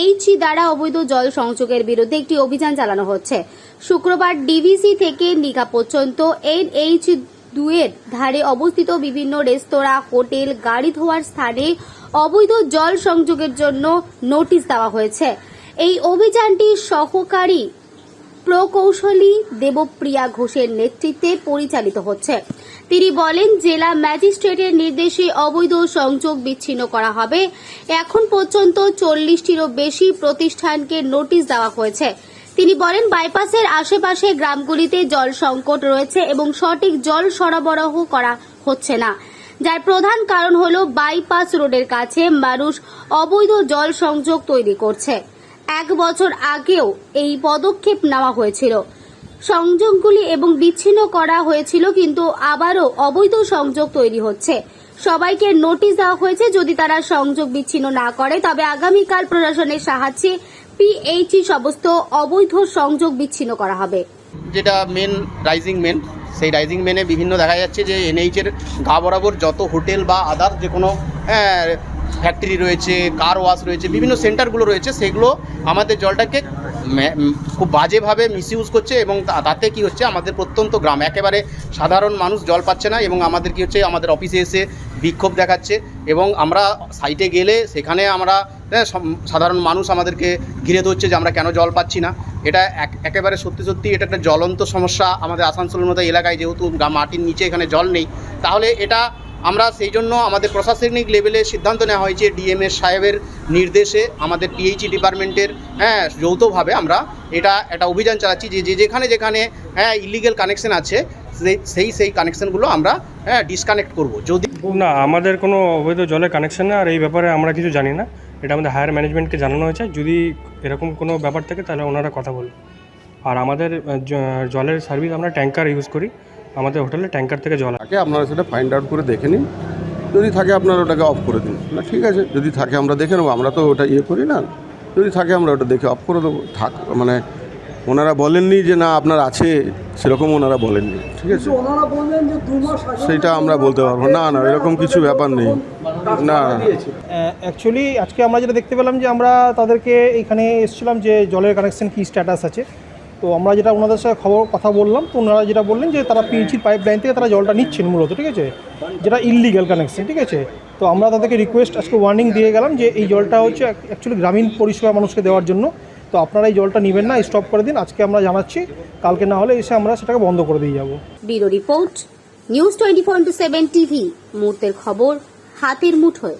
PHE দ্বারা অবৈধ জল সংযোগের বিরুদ্ধে একটি অভিযান চালানো হচ্ছে। শুক্রবার ডিভিসি থেকে নিগা পর্যন্ত এন এইচ দুয়ের ধারে অবস্থিত বিভিন্ন রেস্তোরাঁ, হোটেল, গাড়ি ধোয়ার স্থানে অবৈধ জল সংযোগের জন্য নোটিশ দেওয়া হয়েছে। এই অভিযানটি সহকারী প্রকৌশলী দেবপ্রিয়া ঘোষের নেতৃত্বে পরিচালিত হচ্ছে। তিনি বলেন, জেলা ম্যাজিস্ট্রেটের নির্দেশে অবৈধ সংযোগ বিচ্ছিন্ন করা হবে। এখন পর্যন্ত চল্লিশটিরও বেশি প্রতিষ্ঠানকে নোটিশ দেওয়া হয়েছে। তিনি বলেন, বাইপাসের আশেপাশে গ্রামগুলিতে জল সংকট রয়েছে এবং সঠিক জল সরবরাহ করা হচ্ছে না। যার প্রধান কারণ হল বাইপাস রোডের কাছে মানুষ অবৈধ জল সংযোগ তৈরি করছে। এক বছর আগেও এই পদক্ষেপ নেওয়া হয়েছিল। সংযোগগুলি এবং বিচ্ছিন্ন করা হয়েছিল, কিন্তু আবারও অবৈধ সংযোগ তৈরি হচ্ছে। সবাইকে নোটিশ দেওয়া হয়েছে, যদি তারা সংযোগ বিচ্ছিন্ন না করে, তবে আগামীকাল প্রশাসনের সাহায্যে পিএইচই সমস্ত অবৈধ সংযোগ বিচ্ছিন্ন করা হবে। যেটা মেন রাইজিং মেন সেই রাইজিং মেনে বিভিন্ন দেখা যাচ্ছে যে এনএইচের গা বরাবর যত হোটেল বা আদার যে কোনো ফ্যাক্টরি রয়েছে কার ওয়াশ রয়েছে বিভিন্ন সেন্টারগুলো রয়েছে সেগুলো আমাদের জলটাকে খুব বাজেভাবে মিসইউজ করছে এবং তাতে কি হচ্ছে আমাদের প্রত্যন্ত গ্রাম একেবারে সাধারণ মানুষ জল পাচ্ছে না এবং আমাদের কি হচ্ছে আমাদের অফিসে এসে বিক্ষোভ দেখাচ্ছে এবং আমরা সাইটে গেলে সেখানে আমরা হ্যাঁ, সাধারণ মানুষ আমাদেরকে ঘিরে ধরছে যে আমরা কেন জল পাচ্ছি না। এটা এক- একেবারে সত্যি সত্যি এটা একটা জ্বলন্ত সমস্যা আমাদের আসানসোলের মতো এলাকায় যেহেতু মাটির নিচে এখানে জল নেই। তাহলে এটা আমরা সেই জন্য আমাদের প্রশাসনিক লেভেলে সিদ্ধান্ত নেওয়া হয়েছে ডিএমএস সাহেবের নির্দেশে আমাদের পিএইচই ডিপার্টমেন্টের হ্যাঁ যৌথভাবে আমরা এটা, একটা অভিযান চালাচ্ছি যে যে যেখানে যেখানে হ্যাঁ ইলিগেল কানেকশন আছে, সেই- সেই কানেকশনগুলো আমরা হ্যাঁ ডিসকানেক্ট করব। যদি না, আমাদের কোনো অবৈধ জলের কানেকশন নেই, আর এই ব্যাপারে আমরা কিছু জানি না। এটা আমাদের হায়ার ম্যানেজমেন্টকে জানানো হয়েছে। যদি এরকম কোনো ব্যাপার থাকে, তাহলে ওনারা কথা বলবে। আর আমাদের জলের সার্ভিস আমরা ট্যাঙ্কার ইউজ করি। আমাদের হোটেলে ট্যাঙ্কার থেকে জল। থাকে আপনারা সেটা ফাইন্ড আউট করে দেখে নিন। যদি থাকে আপনারা ওটাকে অফ করে দিন। না ঠিক আছে যদি থাকে আমরা দেখে নেব আমরা তো ওটা ইয়ে করি না। যদি থাকে আমরা ওটা দেখে অফ করে দেবো। থাক মানে ওনারা বলেননি যে না আপনার আছে। সেরকম ওনারা বলেননি। ঠিক আছে? ওনারা বললেন যে দু মাস আগে সেইটা আমরা বলতে পারব না না এরকম কিছু ব্যাপার নেই। না অ্যাকচুয়ালি আজকে আমরা যেটা দেখতে পেলাম যে আমরা তাদেরকে এখানে এসেছিলাম যে জলের কানেকশন কী স্ট্যাটাস আছে। তো আমরা যেটা ওনাদের সাথে খবর কথা বললাম, তো ওনারা যেটা বললেন যে তারা পিএইচির পাইপ লাইন থেকে তারা জলটা নিচ্ছেন মূলত, ঠিক আছে? যেটা ইললিগাল কানেকশন ঠিক আছে? তো আমরা তাদেরকে রিকোয়েস্ট আজকে ওয়ার্নিং দিয়ে গেলাম যে এই জলটা হচ্ছে অ্যাকচুয়ালি গ্রামীণ পরিষেবা মানুষকে দেওয়ার জন্য। তো আপনারা এই জলটা নেবেন না স্টপ করে দিন। আজকে আমরা জানাচ্ছি, কালকে না হলে এসে আমরা সেটাকে বন্ধ করে দিয়ে যাব। Report, news twenty four into seven TV. মুহূর্তের খবর হাতের মুঠোয়।